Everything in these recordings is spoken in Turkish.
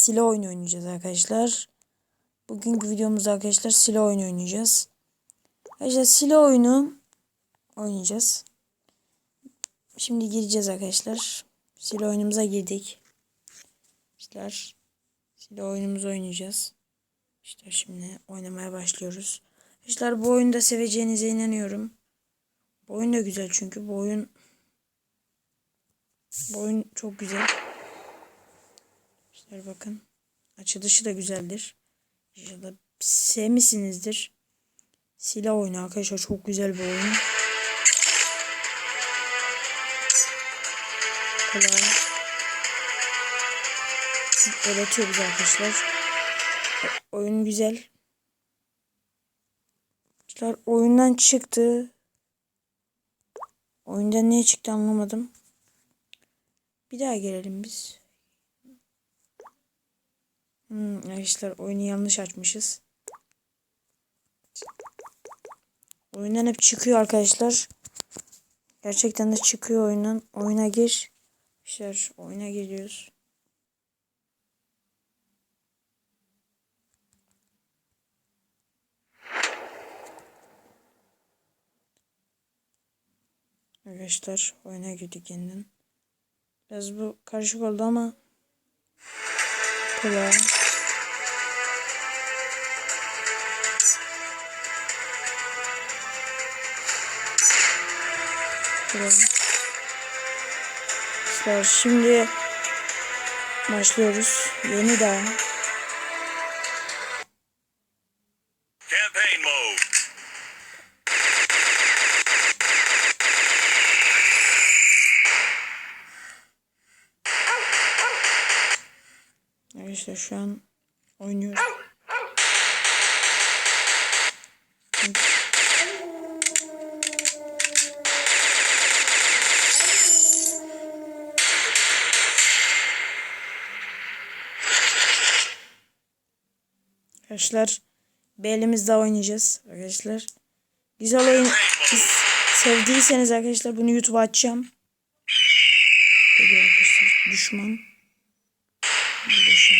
silah oyunu oynayacağız arkadaşlar. Bugünkü videomuzda arkadaşlar silah oyunu oynayacağız. Arkadaşlar silah oyunu oynayacağız. Şimdi gireceğiz arkadaşlar. Silah oyunumuza girdik. Arkadaşlar silah oyunumuzu oynayacağız. İşte şimdi oynamaya başlıyoruz. Arkadaşlar bu oyunu da seveceğinize inanıyorum. Bu oyun da güzel çünkü bu oyun bu oyun çok güzel. İşte bakın. Açılışı da güzeldir. İnşallah sevmişsinizdir. Silah oyunu arkadaşlar çok güzel bir oyun. Kolay. Öğretiyor bize arkadaşlar. Oyun güzel. Arkadaşlar oyundan çıktı. Oyundan niye çıktı anlamadım. Bir daha gelelim biz. Hmm, arkadaşlar oyunu yanlış açmışız. Oyundan hep çıkıyor arkadaşlar. Gerçekten de çıkıyor oyundan. Oyuna gir. Arkadaşlar oyuna giriyoruz. Arkadaşlar oyuna girdik yeniden. Biraz bu karışık oldu ama kolay. Arkadaşlar şimdi başlıyoruz. Yeni daha. Campaign mode. Arkadaşlar şu an oynuyoruz. Arkadaşlar bir elimizde oynayacağız arkadaşlar. Güzel oyun sevdiyseniz arkadaşlar bunu YouTube'a açacağım. Geliyor arkadaşlar düşman. Burada şu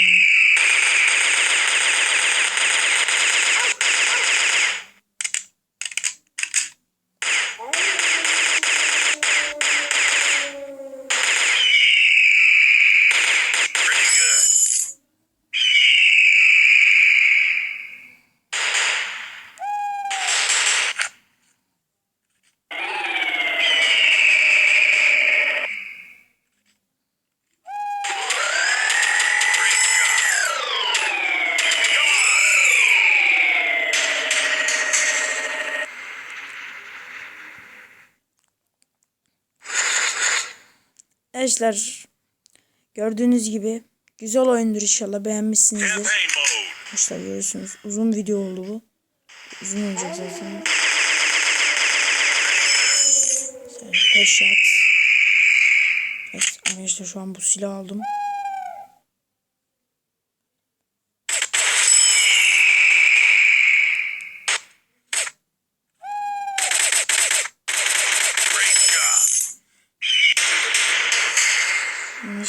Arkadaşlar gördüğünüz gibi güzel oyundur inşallah beğenmişsinizdir. Arkadaşlar görüyorsunuz uzun video oldu bu. Uzun olacak zaten. Headshot. Evet arkadaşlar şu an bu silah aldım.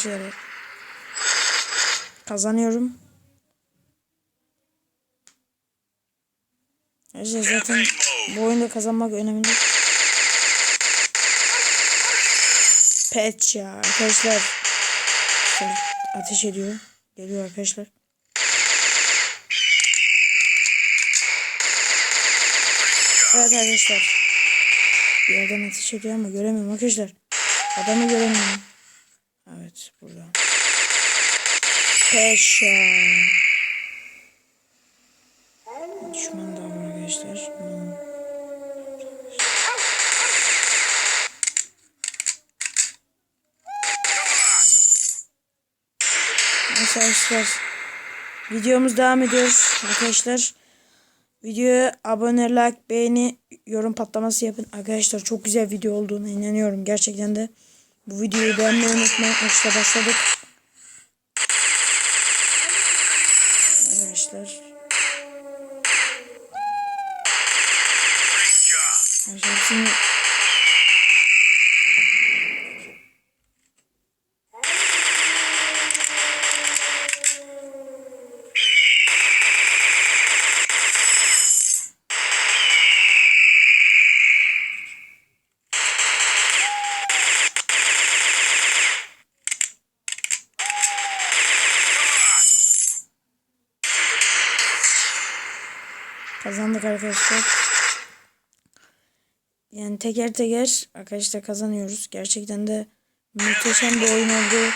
Arkadaşlar kazanıyorum. Arkadaşlar zaten bu oyunda kazanmak önemli. Pet ya arkadaşlar. Arkadaşlar, Ateş ediyor. Geliyor arkadaşlar. Evet arkadaşlar. Bir yerden ateş ediyor ama göremiyorum arkadaşlar. Adamı göremiyorum. Evet burada. Peşa. Düşman da var arkadaşlar. Arkadaşlar. Videomuz devam ediyor arkadaşlar. Videoya abone, like, beğeni, yorum patlaması yapın. Arkadaşlar çok güzel video olduğuna inanıyorum. Gerçekten de bu videoyu beğenmeyi unutmayın. İşte başladık. Arkadaşlar. Arkadaşlar şimdi Kazandık arkadaşlar. Yani teker teker arkadaşlar kazanıyoruz. Gerçekten de muhteşem bir oyun oldu.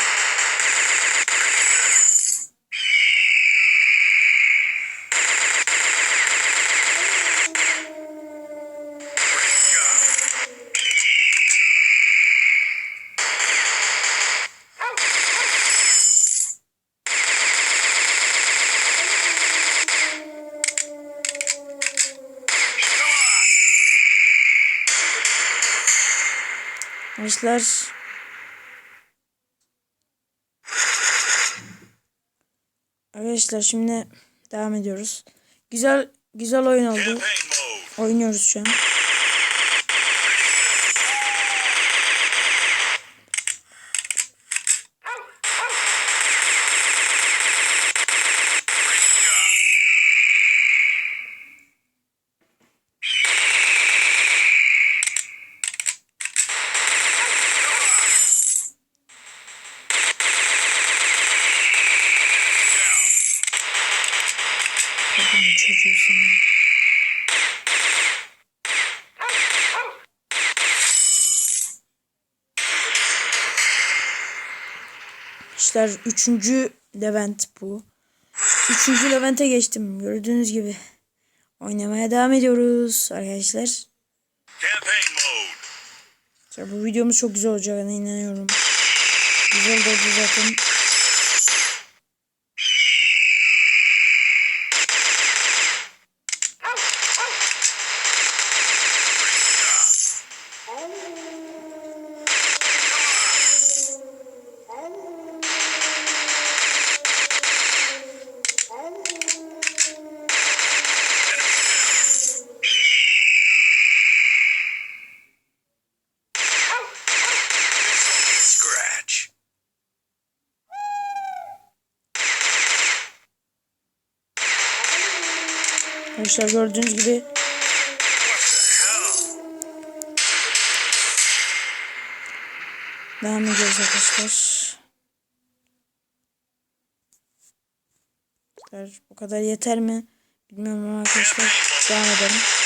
Arkadaşlar Arkadaşlar şimdi devam ediyoruz. Güzel güzel oyun oldu. Oynuyoruz şu an. İşte üçüncü Levent bu. Üçüncü Levent'e geçtim. Gördüğünüz gibi. Oynamaya devam ediyoruz arkadaşlar. İşte bu videomuz çok güzel olacağına inanıyorum. Güzel de oldu zaten. Arkadaşlar gördüğünüz gibi devam ediyoruz arkadaşlar. Bu kadar yeter mi? Bilmiyorum arkadaşlar devam edelim.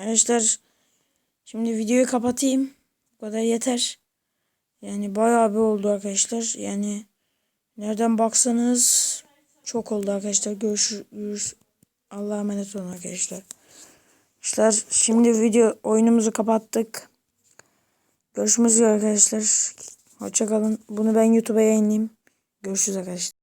Arkadaşlar şimdi videoyu kapatayım. Bu kadar yeter. Yani bayağı bir oldu arkadaşlar. Yani nereden baksanız çok oldu arkadaşlar. Görüşürüz. Allah'a emanet olun arkadaşlar. Arkadaşlar şimdi video oyunumuzu kapattık. Görüşmek üzere arkadaşlar. Hoşçakalın. Bunu ben YouTube'a yayınlayayım. Görüşürüz arkadaşlar.